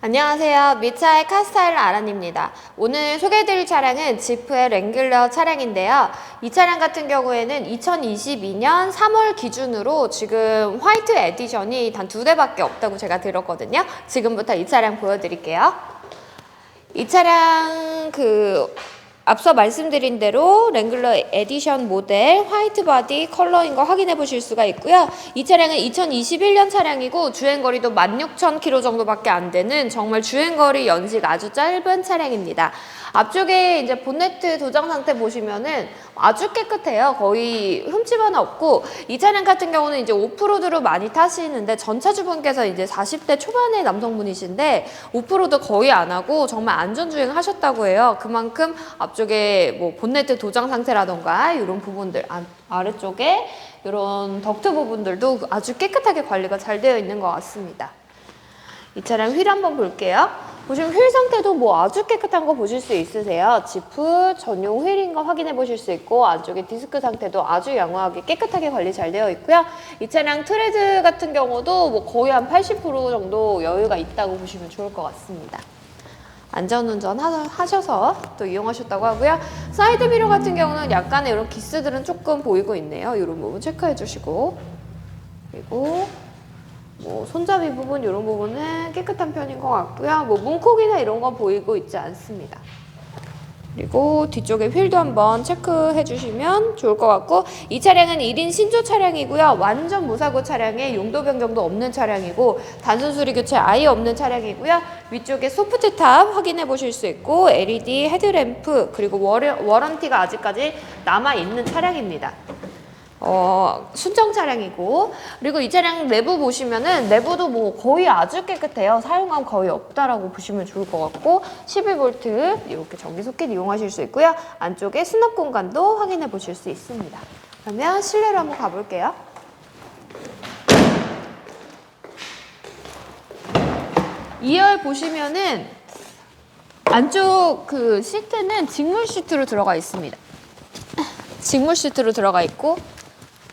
안녕하세요. 미차의 카스타일 아란입니다. 오늘 소개해드릴 차량은 지프의 랭글러 차량인데요. 이 차량 같은 경우에는 2022년 3월 기준으로 지금 화이트 에디션이 단 두 대밖에 없다고 제가 들었거든요. 지금부터 이 차량 보여드릴게요. 이 차량 그 앞서 말씀드린 대로 랭글러 에디션 모델 화이트 바디 컬러인 거 확인해 보실 수가 있고요. 이 차량은 2021년 차량이고 주행 거리도 16,000km 정도밖에 안 되는 정말 주행 거리 연식 아주 짧은 차량입니다. 앞쪽에 이제 본네트 도장 상태 보시면은 아주 깨끗해요. 거의 흠집 하나 없고 이 차량 같은 경우는 이제 오프로드로 많이 타시는데 전차주분께서 이제 40대 초반의 남성분이신데 오프로드 거의 안 하고 정말 안전 주행 하셨다고 해요. 그만큼 앞 쪽에 뭐 본네트 도장 상태라던가 이런 부분들 아, 아래쪽에 이런 덕트 부분들도 아주 깨끗하게 관리가 잘 되어 있는 것 같습니다. 이 차량 휠 한번 볼게요. 보시면 휠 상태도 뭐 아주 깨끗한 거 보실 수 있으세요. 지프 전용 휠인 거 확인해 보실 수 있고 안쪽에 디스크 상태도 아주 양호하게 깨끗하게 관리 잘 되어 있고요. 이 차량 트레드 같은 경우도 뭐 거의 한 80% 정도 여유가 있다고 보시면 좋을 것 같습니다. 안전운전 하- 하셔서 또 이용하셨다고 하고요. 사이드 미러 같은 경우는 약간의 이런 기스들은 조금 보이고 있네요. 이런 부분 체크해 주시고 그리고 뭐 손잡이 부분 이런 부분은 깨끗한 편인 것 같고요. 뭐 문콕이나 이런 건 보이고 있지 않습니다. 그리고 뒤쪽에 휠도 한번 체크해 주시면 좋을 것 같고 이 차량은 1인 신조 차량이고요. 완전 무사고 차량에 용도 변경도 없는 차량이고 단순 수리 교체 아예 없는 차량이고요. 위쪽에 소프트탑 확인해 보실 수 있고 LED 헤드램프 그리고 월, 워런티가 아직까지 남아 있는 차량입니다. 어, 순정 차량이고 그리고 이 차량 내부 보시면은 내부도 뭐 거의 아주 깨끗해요. 사용감 거의 없다라고 보시면 좋을 것 같고 12V 이렇게 전기 소켓 이용하실 수 있고요. 안쪽에 수납 공간도 확인해 보실 수 있습니다. 그러면 실내로 한번 가볼게요. 2열 보시면은 안쪽 그 시트는 직물 시트로 들어가 있습니다. 직물 시트로 들어가 있고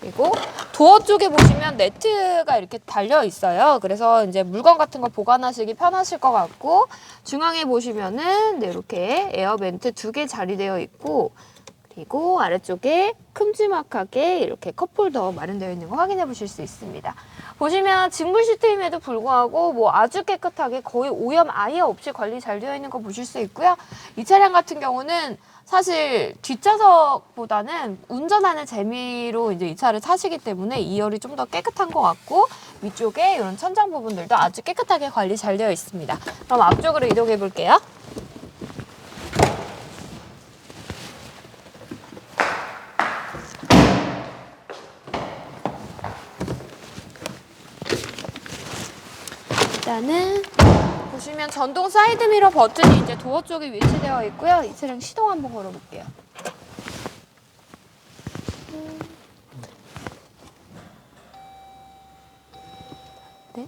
그리고 도어 쪽에 보시면 네트가 이렇게 달려 있어요. 그래서 이제 물건 같은 거 보관하시기 편하실 것 같고 중앙에 보시면은 네, 이렇게 에어벤트 두 개 자리되어 있고 그리고 아래쪽에 큼지막하게 이렇게 컵홀더 마련되어 있는 거 확인해 보실 수 있습니다. 보시면 직물 시트임에도 불구하고 뭐 아주 깨끗하게 거의 오염 아예 없이 관리 잘 되어 있는 거 보실 수 있고요. 이 차량 같은 경우는 사실 뒷좌석보다는 운전하는 재미로 이제 이 차를 타시기 때문에 2열이 좀 더 깨끗한 것 같고 위쪽에 이런 천장 부분들도 아주 깨끗하게 관리 잘 되어 있습니다. 그럼 앞쪽으로 이동해 볼게요. 일단은 보시면 전동 사이드 미러 버튼이 이제 도어 쪽에 위치되어 있고요. 이 차량 시동 한번 걸어볼게요. 네.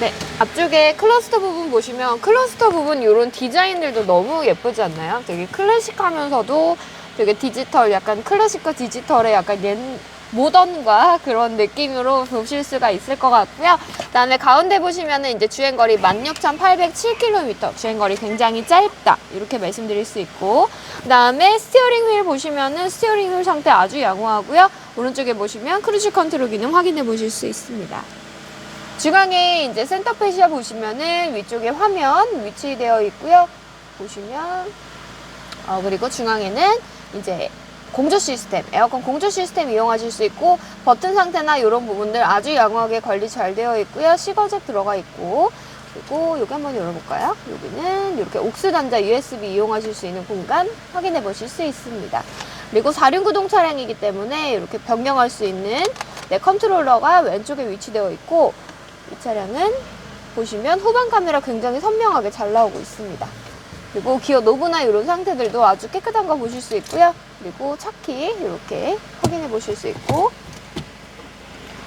네, 앞쪽에 클러스터 부분 보시면 클러스터 부분 이런 디자인들도 너무 예쁘지 않나요? 되게 클래식하면서도 되게 디지털, 약간 클래식과 디지털의 약간 옛 모던과 그런 느낌으로 보실 수가 있을 것 같고요. 그다음에 가운데 보시면은 이제 주행거리 16,807km 주행거리 굉장히 짧다 이렇게 말씀드릴 수 있고 그다음에 스티어링 휠 보시면은 스티어링 휠 상태 아주 양호하고요. 오른쪽에 보시면 크루즈 컨트롤 기능 확인해 보실 수 있습니다. 중앙에 이제 센터페시아 보시면은 위쪽에 화면 위치되어 있고요. 보시면 어 그리고 중앙에는 이제 공조 시스템, 에어컨 공조 시스템 이용하실 수 있고 버튼 상태나 이런 부분들 아주 양호하게 관리 잘 되어 있고요. 시거잭 들어가 있고 그리고 여기 한번 열어볼까요? 여기는 이렇게 옥스 단자 USB 이용하실 수 있는 공간 확인해 보실 수 있습니다. 그리고 4륜구동 차량이기 때문에 이렇게 변경할 수 있는 네, 컨트롤러가 왼쪽에 위치되어 있고 이 차량은 보시면 후방 카메라 굉장히 선명하게 잘 나오고 있습니다. 그리고 기어 노브나 이런 상태들도 아주 깨끗한 거 보실 수 있고요. 그리고 차키 이렇게 확인해 보실 수 있고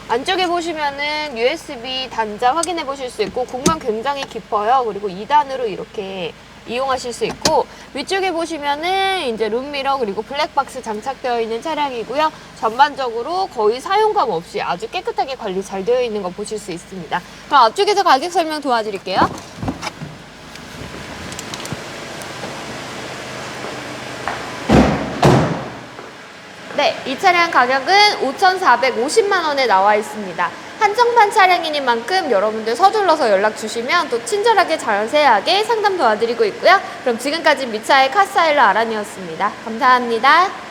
안쪽에 보시면은 USB 단자 확인해 보실 수 있고 공간 굉장히 깊어요. 그리고 2단으로 이렇게 이용하실 수 있고 위쪽에 보시면은 이제 룸미러 그리고 블랙박스 장착되어 있는 차량이고요. 전반적으로 거의 사용감 없이 아주 깨끗하게 관리 잘 되어 있는 거 보실 수 있습니다. 그럼 앞쪽에서 가격 설명 도와드릴게요. 네, 이 차량 가격은 5,450만 원에 나와 있습니다. 한정판 차량이니 만큼 여러분들 서둘러서 연락 주시면 또 친절하게 자세하게 상담 도와드리고 있고요. 그럼 지금까지 미차의 카사일러 아란이었습니다. 감사합니다.